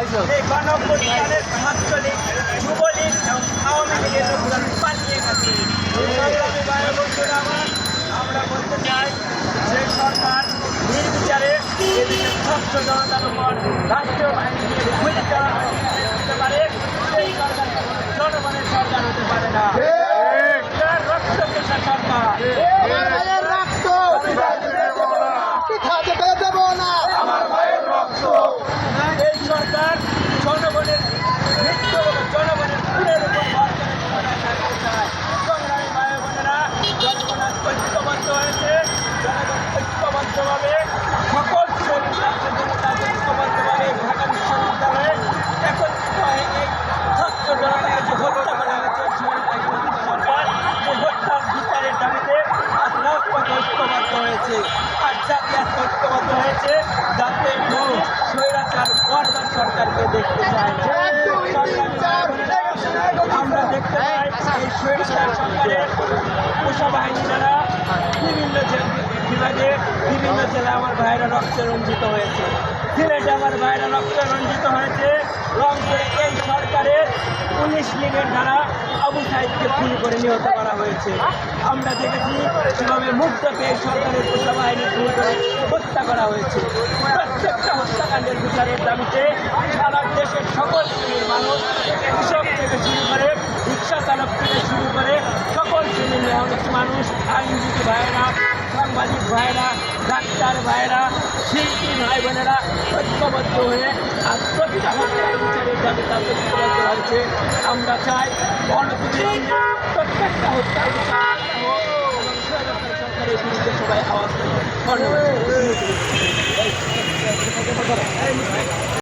এই গণপ্রতিষ্ঠানের ছাত্রলীগ যুবলীগ এবং আওয়ামী লীগের লোকরা পালিয়ে গেছে। বন্ধুরা আমার আমরা বলতে চাই যে সরকার নির্বিচারে এদেশের ছাত্র জনতার উপর রাষ্ট্রীয় বাহিনী দিয়ে দিতে পারে সেই সরকার জনগণের সরকার হতে পারে না এটা রক্ত কেশা সরকার আমার ভাইয়ের রক্ত পিঠা যেতে দেব না এই সরকার জনগণের মৃত্যু এবং জনগণের খুনের উপর ভর করে ক্ষমতায় থাকতে চায় সংগ্রামী ভাই বোনেরা জনগণ আজ ঐক্যবদ্ধ হয়েছে জনগণ ঐক্যবদ্ধভাবে সকল শ্রেণির ছাত্র জনতা ঐক্যবদ্ধভাবে ঢাকা বিশ্ববিদ্যালয়ে একত্রিত হয়ে এই ছাত্র জনতাকে যে হত্যা করা হয়েছে সরকার সরকার যে হত্যার বিচারের দাবিতে আজ রাজপথে হয়েছে। আর জাতি আজ ঐক্যবদ্ধ হয়েছে। যাতে স্বৈরাচার বর্তমান সরকারকে দেখতে চায়। আমরা দেখতে পাই এই স্বৈরাচার সরকারের পোষা বাহিনী দ্বারা বিভিন্ন বিভাগে বিভিন্ন জেলায় আমার ভাইরা রক্তে রঞ্জিত হয়েছে। সিলেটে আমার ভাইরা রক্তে রঞ্জিত হয়েছে। রংপুরে এই সরকারের পুলিশ লীগের দ্বারা আবু সাইদকে খুন করে নিহত করা হয়েছে। আমরা দেখেছি কীভাবে মুগ্ধকে সরকারের পোষা বাহিনী খুন করে হত্যা করা হয়েছে। প্রত্যেকটা হত্যাকাণ্ডের বিচারের দাবিতে সারা দেশের সকল শ্রেণির মানুষ কৃষক থেকে শুরু করে রিক্সা চালক থেকে শুরু করে সকল শ্রেণির মানুষ মানুষ, আইনজীবী ভাইয়েরা, সাংবাদিক ভাইয়েরা, ডাক্তার ভাইয়েরা, শিল্পী ভাই বোনেরা ঐক্যবদ্ধ হয়ে আজ প্রতিটা হত্যার বিচারের আজ ঐক্যবদ্ধ হয়েছে। আমরা চাই অনতিবিলম্বে প্রত্যেকটা স্বৈরাচার সরকারের বিরুদ্ধে সবাই আওয়াজ। ধন্যবাদ